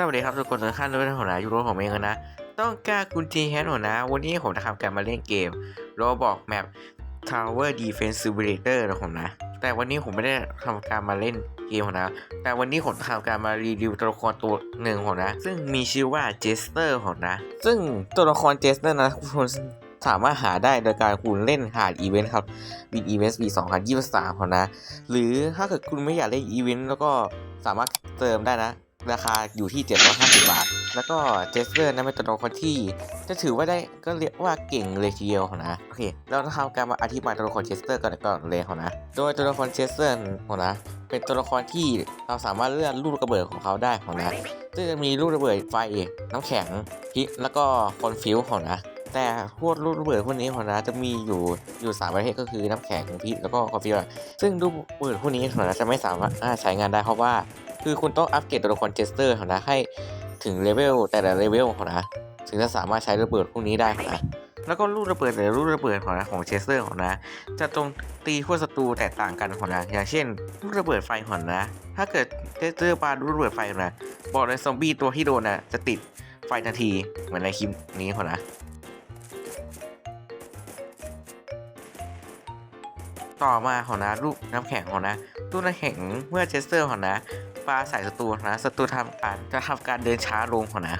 สวัสดีครับทุกคนทุกท่านด้วยหัวหน้ายูโรผมเองนะ ต้องกล้าคุณจีแฮนหัวหนะ วันนี้ผมจะทำการมาเล่นเกมโรบอกแมป Tower Defense Simulator นะผมนะ แต่วันนี้ผมไม่ได้ทำการมาเล่นเกมหัวนะ แต่วันนี้ผมจะทำการมารีวิวตัวละครตัวหนึ่งหัวนะ ซึ่งมีชื่อว่าเจสเตอร์หัวนะ ซึ่งตัวละครเจสเตอร์นะคุณสามารถหาได้โดยการคุณเล่นหาดอีเวนต์ครับบินอีเวนต์ปี 2023หัวนะ หรือถ้าเกิดคุณไม่อยากเล่นอีเวนต์แล้วก็สามารถเติมได้นะ ราคาอยู่ที่ 750 บาท แล้วก็เจสเตอร์นั้นเป็นตัวละครที่ จะถือว่าได้ก็เรียกว่าเก่งเลยทีเดียวนะ โอเค เราจะทำการมาอธิบายตัวละครเจสเตอร์กันก่อนเลยนะ โดยตัวละครเจสเตอร์นะเป็นตัวละครที่เราสามารถเลื่อนลูกระเบิดของเขาได้นะซึ่งจะมีลูกระเบิดไฟน้ำแข็งพิกแล้วก็คอนฟิวของนะ แต่พวกลูกระเบิดพวกนี้ของนะจะมีอยู่อยู่สามประเภทก็คือน้ำแข็งพิษแล้วก็คอนฟิวซึ่งลูกระเบิดพวกนี้ของนะจะไม่สามารถใช้งานได้เพราะว่า คือคุณต้องอัปเกรดตัวละครเจสเตอร์ของนะให้ถึงเลเวลแต่ละเลเวลของนะถึงจะสามารถใช้ระเบิดพวกนี้ได้ของนะแล้วก็ลูกระเบิดแต่ละลูกระเบิดของนะของเจสเตอร์ของนะจะตรงตีขั้วศัตรูแตกต่างกันของนะอย่างเช่นลูกระเบิดไฟของนะ ถ้าเกิดเจสเตอร์ปาลูกระเบิดไฟของนะบอกเลยซอมบี้ตัวที่โดนนะจะติดไฟทันทีเหมือนในคลิปนี้ของนะ ต่อมาของนะลูกน้ำแข็งของนะลูกน้ำแข็งเมื่อเจสเตอร์ของนะปลาใส่ศัตรูนะศัตรูทำการจะทำการเดินช้าลงของนะ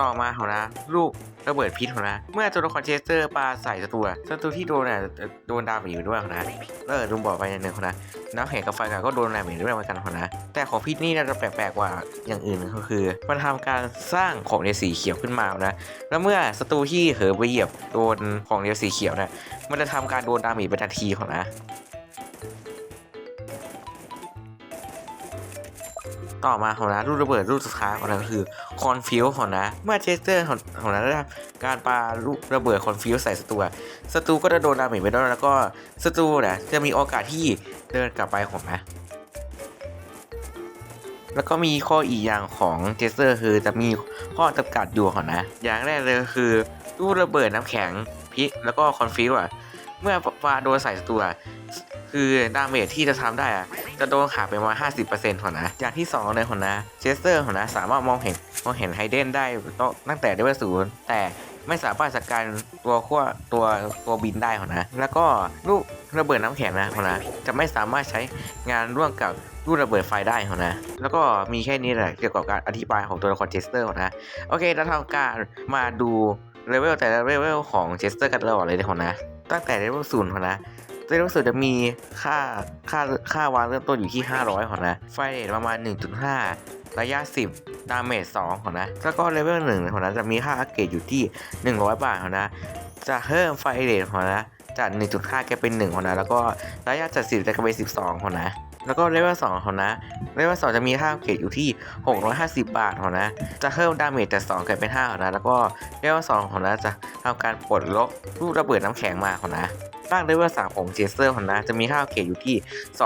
ต่อมาของนะลูกระเบิดพิษของนะ เมื่อตัวละครเจสเตอร์ปาใส่ศัตรูศัตรูที่โดนน่ะโดนดาเมจอยู่ด้วยของนะเออลุงบอกไปอย่างหนึ่งของนะน้ำแข็งกับไฟกันก็โดนดาเมจด้วยเหมือนกันของนะ แต่ของพิษนี่จะแปลกๆกว่าอย่างอื่นก็คือ มันทำการสร้างของในสีเขียวขึ้นมานะ แล้วเมื่อศัตรูที่เผลอไปเหยียบโดนของในสีเขียวเนี่ยมันจะทำการโดนดาเมจไปทันทีของนะ ต่อมาของนะลูกระเบิดลูกสุดท้ายของนะก็คือคอนฟิวของนะ เมื่อเจสเตอร์ของของนะได้ทำการปาลูกระเบิดคอนฟิวใส่ศัตรูศัตรูก็จะโดนดาเมจไปด้วยแล้วก็ศัตรูเนี่ยจะมีโอกาสที่เดินกลับไปของนะแล้วก็มีข้ออีกอย่างของเจสเตอร์คือจะมีข้อจำกัดอยู่ของนะ อย่างแรกเลยคือลูระเบิดน้ำแข็งพิษแล้วก็คอนฟิวอะเมื่อปาโดนใส่ศัตรู คือดาเมจที่จะทำได้อะจะโดนขาดไปประมาณ50%ของนะ อย่างที่2เลยของนะเจสเตอร์ของนะสามารถมองเห็นมองเห็นไฮเดนได้ตั้งแต่เลเวลศูนย์แต่ไม่สามารถจัดการตัวขั้วตัวตัวบินได้ของนะ แล้วก็ลูกระเบิดน้ำแข็งนะของนะจะไม่สามารถใช้งานร่วมกับลูกระเบิดไฟได้ขอนะ แล้วก็มีแค่นี้แหละเกี่ยวกับการอธิบายของตัวละครเจสเตอร์ขอนะโอเคเราทำการมาดูเลเวลแต่ละเลเวลของเจสเตอร์กันตลอดเลยนะนะตั้งแต่เลเวลศูนย์ขอนะ เลเวลสุดจะมีค่าค่าค่าวางเริ่มต้นอยู่ที่ 500ของนะ ไฟเรทประมาณ 1.5 ระยะ 10 ดาเมจ2ของนะ แล้วก็เลเวล1ของนะจะมีค่าอัปเกรดอยู่ที่ 100 บาทของนะ จะเพิ่มไฟเรทของนะจาก 1.5แกเป็น1ของนะ แล้วก็ระยะจาก10จะกลายเป็น 12ของนะแล้วก็เลเวล2ของนะ เลเวล2จะมีค่าอัปเกรดอยู่ที่ 650 บาทของนะ จะเพิ่มดาเมจจาก2กลายเป็น5ของนะ แล้วก็เลเวล2ของนะจะทำการปลดล็อกลูกระเบิดน้ำแข็งมาของนะ ร่างเลเวล3ของเจสเตอร์ของนะจะมีค่าเกรดอยู่ที่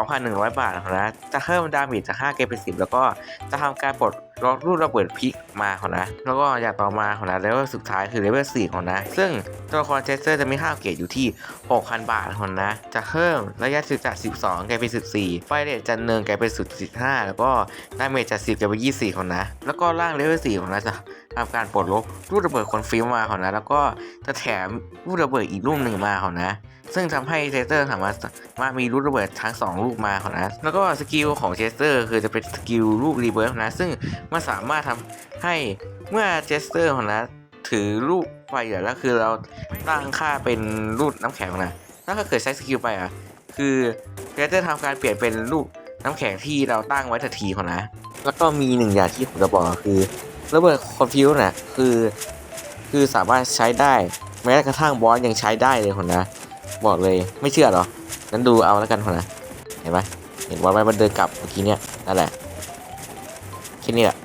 2,100 บาทของนะจะเพิ่มดาเมจจาก5เกเป็น10 แล้วก็จะทำการปลดล็อกรูประเบิดพิกมาของนะ แล้วก็อย่างต่อมาของนะเลเวลสุดท้ายคือเลเวล4ของนะ ซึ่งตัวละครเจสเตอร์จะมีค่าเกรดอยู่ที่ 6,000 บาทของนะ จะเพิ่มระยะสิจาก 12 กลายเป็น 14 ไฟเรทจาก1กลายเป็น15 แล้วก็ดาเมจจาก 10 กลายเป็น 24 ของนะ แล้วก็ร่างเลเวล4ของนะจะ ทำการปลดล็อกรูระเบิดคนฟิวมาเของนะ แล้วก็จะแถมรูระเบิดอีกลูกหนึ่งมาเของนะ ซึ่งทำให้เจสเตอร์สามารถมามีลูกระเบิดทั้ง 2 ลูกมาเของนะ แล้วก็สกิลของเจสเตอร์คือจะเป็นสกิลลูกรีเบิร์นะ ซึ่งมันสามารถทำให้เมื่อเจสเตอร์ของนะถือลูกไฟอยู่แล้วคือเราตั้งค่าเป็นลูกน้ำแข็งนะถ้าเกิดใช้สกิลไปอะคือเจสเตอร์ทำการเปลี่ยนเป็นลูกน้ำแข็งที่เราตั้งไว้ทันทีของนะ แล้วก็มีหนึ่งอย่างที่ผมจะบอกคือ ระเบิดคอนฟิวน่ะคือ คือสามารถใช้ได้แม้กระทั่งบอสยังใช้ได้เลยคนนะบอกเลยไม่เชื่อหรองั้นดูเอาแล้วกันคนนะเห็นไหมเห็นบอสไหมมันเดินกลับเมื่อกี้เนี่ยนั่นแหละแค่นี้แหละ